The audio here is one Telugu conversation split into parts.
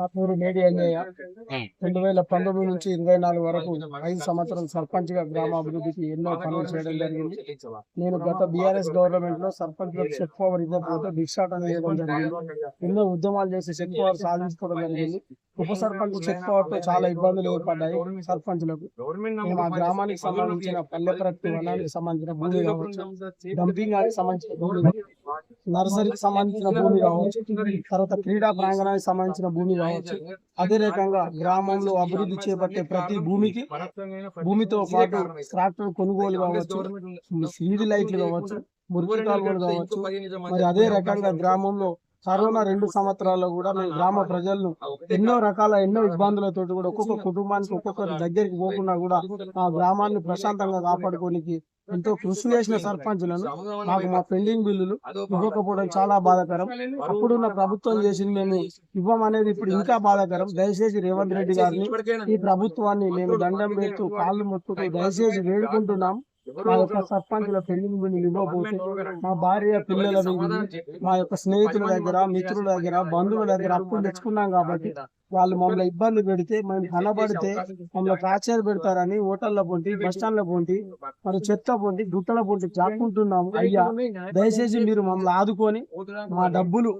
నా పేరు మేడి అన్నయ్య రెండు వేల పంతొమ్మిది నుంచి ఇరవై నాలుగు వరకు ఐదు సంవత్సరాలు సర్పంచ్గా గ్రామ అభివృద్ధికి ఎన్నో పనులు చేయడం జరిగింది. నేను గత బీఆర్ఎస్ గవర్నమెంట్లో సర్పంచ్ చెక్ పవర్ ఇవ్వకపోతే భిక్షాటన చేయడం జరిగింది. ఎన్నో ఉద్యమాలు చేసి చెక్ పవర్ సాధించుకోవడం జరిగింది. ఉప సర్పంచ్ చెక్ పవర్తో చాలా ఇబ్బందులు ఏర్పడ్డాయి సర్పంచ్లకు. ఆ గ్రామానికి సంబంధించిన పల్లె ప్రకృతి వనానికి సంబంధించిన భూమి కావచ్చు డంపింగ్ సంబంధించిన భూమి కావచ్చు, నర్సరీకి సంబంధించిన భూమి కావచ్చు తర్వాత క్రీడా ప్రాంగణానికి సంబంధించిన భూమి కావచ్చు. అదే రకంగా గ్రామంలో అభివృద్ధి చేపట్టే ప్రతి భూమికి భూమితో పాటు ట్రాక్టర్ కొనుగోలు కావచ్చు సీడి లైట్లు కావచ్చు మురికి కాలువలు కావచ్చు. మరి అదే రకంగా గ్రామంలో కరోనా రెండు సంవత్సరాల్లో కూడా మేము గ్రామ ప్రజలను ఎన్నో రకాల ఎన్నో ఇబ్బందులతో కూడా ఒక్కొక్క కుటుంబానికి ఒక్కొక్కరి దగ్గరికి పోకుండా కూడా ఆ గ్రామాన్ని ప్రశాంతంగా కాపాడుకోనికి ఎంతో కృషి చేసిన సర్పంచులను మాకు మా పెండింగ్ బిల్లులు ఇవ్వకపోవడం చాలా బాధాకరం. అప్పుడున్న ప్రభుత్వం చేసింది మేము ఇవ్వమనేది ఇప్పుడు ఇంకా బాధాకరం. దయచేసి రేవంత్ రెడ్డి గారిని ఈ ప్రభుత్వాన్ని మేము దండం పెడుతూ కాళ్ళు మొత్తుతూ దయచేసి వేడుకుంటున్నాం. మా యొక్క సర్పంచుల ఇవ్వకపోతే మా భార్య పిల్లల మా యొక్క స్నేహితుల దగ్గర మిత్రుల దగ్గర బంధువుల దగ్గర అప్పులు తెచ్చుకున్నాం కాబట్టి వాళ్ళు మమ్మల్ని ఇబ్బంది పెడితే మేము కనబడితే మమ్మల్ని టార్చర్ పెడతారని హోటల్లో పొంటి బస్ స్టాండ్ల పొంటి మరి చెత్త పొంటి గుట్టల పొంటి చాక్కుంటున్నాము అయ్యా దయచేసి మీరు మమ్మల్ని ఆదుకొని మా డబ్బులు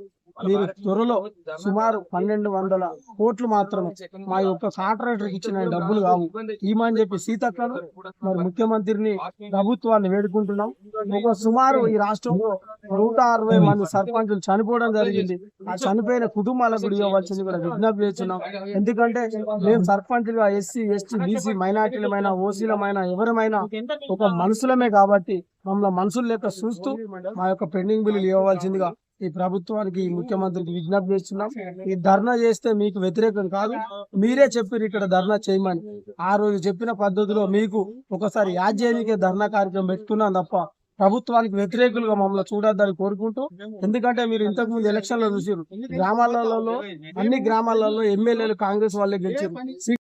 మీరు త్వరలో సుమారు పన్నెండు వందల కోట్లు మాత్రమే. మా యొక్క కాంట్రాక్టర్ ఇచ్చిన డబ్బులు కావు. ఈమని చెప్పి సీతక్కను మరి ముఖ్యమంత్రిని ప్రభుత్వాన్ని వేడుకుంటున్నాం. ఒక సుమారు ఈ రాష్ట్రంలో నూట అరవై మంది సర్పంచులు చనిపోవడం జరిగింది. ఆ చనిపోయిన కుటుంబాలకు ఇవ్వవలసింది కూడా విజ్ఞప్తి చేస్తున్నాం. ఎందుకంటే మేము సర్పంచులుగా ఎస్సీ ఎస్టీ బీసీ మైనార్టీలమైన ఓసీలమైన ఎవరమైనా ఒక మనుషులమే కాబట్టి మమ్మల్ని మనుషులు లెక్క చూస్తూ మా యొక్క పెండింగ్ బిల్లులు ఇవ్వవలసిందిగా ఈ ప్రభుత్వానికి ఈ ముఖ్యమంత్రికి విజ్ఞప్తి చేస్తున్నాం. ఈ ధర్నా చేస్తే మీకు వ్యతిరేకం కాదు. మీరే చెప్పారు ఇక్కడ ధర్నా చేయమని. ఆ రోజు చెప్పిన పద్ధతిలో మీకు ఒకసారి యాద్ చేయడానికే ధర్నా కార్యక్రమం పెట్టుకున్నాం తప్ప ప్రభుత్వానికి వ్యతిరేకులుగా మమ్మల్ని చూడొద్దని కోరుకుంటూ ఎందుకంటే మీరు ఇంతకు ముందు ఎలక్షన్లో చూసారు గ్రామాలలో అన్ని గ్రామాలలో ఎమ్మెల్యేలు కాంగ్రెస్ వాళ్ళే గెలిచారు